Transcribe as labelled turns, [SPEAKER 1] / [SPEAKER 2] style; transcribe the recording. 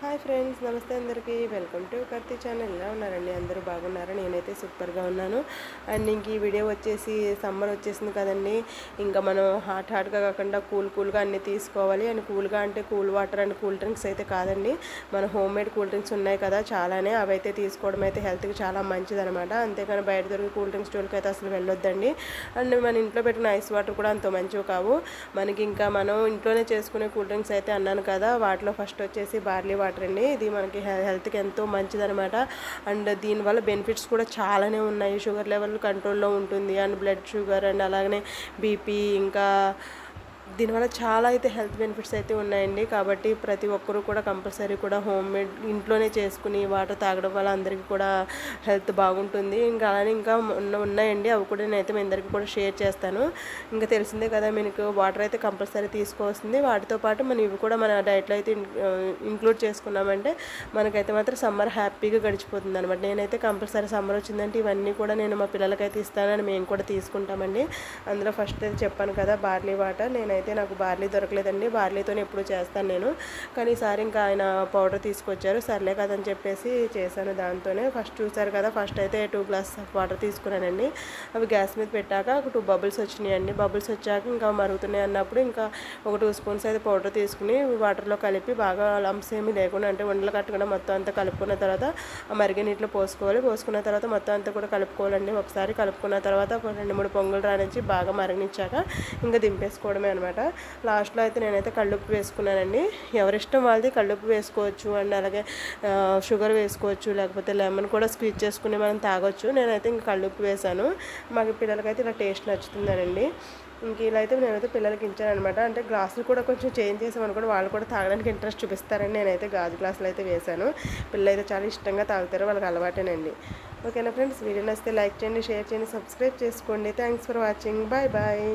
[SPEAKER 1] Hi friends నమస్తే అందరికీ. Welcome to Karthi channel. ఎలా ఉన్నారండి? అందరూ బాగున్నారు? నేనైతే సూపర్గా ఉన్నాను. అండ్ ఇంక ఈ వీడియో వచ్చేసి సమ్మర్ వచ్చేసింది కదండి. ఇంకా మనం హాట్ హాట్గా కాకుండా కూల్ కూల్గా అన్నీ తీసుకోవాలి. అండ్ కూల్గా అంటే cool water and cool drinks అయితే కాదండి. మన హోమ్ మేడ్ కూల్ డ్రింక్స్ ఉన్నాయి కదా చాలానే. అవి అయితే తీసుకోవడం అయితే హెల్త్కి చాలా మంచిదనమాట. అంతేకాని బయట దొరికే కూల్ డ్రింక్స్ స్టోర్కి అయితే అసలు వెళ్ళొద్దండి. అండ్ మన ఇంట్లో పెట్టిన ఐస్ వాటర్ కూడా అంత మంచివి కావు. మనకి ఇంకా మనం ఇంట్లోనే చేసుకునే కూల్ డ్రింక్స్ అయితే అన్నాను కదా వాటిలో ఫస్ట్ వచ్చేసి బార్లీ వాటర్ అండి. ఇది మనకి హెల్త్కి ఎంతో మంచిదనమాట అండ్ దీనివల్ల బెనిఫిట్స్ కూడా చాలానే ఉన్నాయి. షుగర్ లెవెల్ కంట్రోల్లో ఉంటుంది. అండ్ బ్లడ్ షుగర్ అండ్ అలాగనే బీపీ ఇంకా దీనివల్ల చాలా అయితే హెల్త్ బెనిఫిట్స్ అయితే ఉన్నాయండి. కాబట్టి ప్రతి ఒక్కరూ కూడా కంపల్సరీ కూడా హోమ్ మేడ్ ఇంట్లోనే చేసుకుని వాటర్ తాగడం వల్ల అందరికీ కూడా హెల్త్ బాగుంటుంది. ఇంకా అలానే ఇంకా ఉన్న ఉన్నాయండి. అవి కూడా నేనైతే మీ అందరికీ కూడా షేర్ చేస్తాను. ఇంకా తెలిసిందే కదా మీకు వాటర్ అయితే కంపల్సరీ తీసుకోవాల్సింది. వాటితో పాటు మనం ఇవి కూడా మన డైట్లో అయితే ఇంక్లూడ్ చేసుకున్నామంటే మనకైతే మాత్రం సమ్మర్ హ్యాపీగా గడిచిపోతుంది అనమాట నేనైతే కంపల్సరీ సమ్మర్ వచ్చిందంటే ఇవన్నీ కూడా నేను మా పిల్లలకైతే ఇస్తానని మేము కూడా తీసుకుంటామండి. అందులో ఫస్ట్ అయితే చెప్పాను కదా బార్లీ వాటర్. నేను అయితే నాకు బార్లీ దొరకలేదండి. బార్లీతోనే ఎప్పుడు చేస్తాను నేను. కానీ ఈసారి ఇంకా ఆయన పౌడర్ తీసుకొచ్చారు. సర్లే కదని చెప్పేసి చేశాను దాంతోనే. ఫస్ట్ చూసారు కదా ఫస్ట్ అయితే టూ గ్లాస్ వాటర్ తీసుకున్నానండి. అవి గ్యాస్ మీద పెట్టాక ఒక టూ బబుల్స్ వచ్చినాయండి. బబుల్స్ వచ్చాక ఇంకా మరుగుతున్నాయి అన్నప్పుడు ఇంకా ఒక టూ స్పూన్స్ అయితే పౌడర్ తీసుకుని వాటర్లో కలిపి బాగా లంప్స్ ఏమీ లేకుండా అంటే ఉండలు కట్టుకుండా మొత్తం అంతా కలుపుకున్న తర్వాత ఆ మరిగే నీటిలో పోసుకోవాలి. పోసుకున్న తర్వాత మొత్తం అంతా కూడా కలుపుకోవాలండి. ఒకసారి కలుపుకున్న తర్వాత రెండు మూడు పొంగులు రానించి బాగా మరగనిచ్చాక ఇంకా దింపేసుకోవడమే అనమాట లాస్ట్లో అయితే నేనైతే కళ్ళుప్పు వేసుకున్నానండి. ఎవరిష్టం వాళ్ళది కళ్ళుప్పు వేసుకోవచ్చు అండ్ అలాగే షుగర్ వేసుకోవచ్చు లేకపోతే లెమన్ కూడా స్క్వీజ్ చేసుకుని మనం తాగొచ్చు. నేనైతే ఇంకా కళ్ళుప్పు వేసాను మాకు పిల్లలకైతే ఇలా టేస్ట్ నచ్చుతుందనండి. ఇంక ఇలా అయితే నేనైతే పిల్లలకి ఇచ్చాను అనమాట అంటే గ్లాసులు కూడా కొంచెం చేంజ్ చేసామనుకోండి వాళ్ళు కూడా తాగడానికి ఇంట్రెస్ట్ చూపిస్తారని నేనైతే గాజు గ్లాసులు అయితే వేశాను. పిల్లలు అయితే చాలా ఇష్టంగా తాగుతారు వాళ్ళకి అలవాటేనండి. ఓకేనా ఫ్రెండ్స్? వీడియో నచ్చితే లైక్ చేయండి షేర్ చేయండి సబ్స్క్రైబ్ చేసుకోండి. Thanks for watching. Bye bye.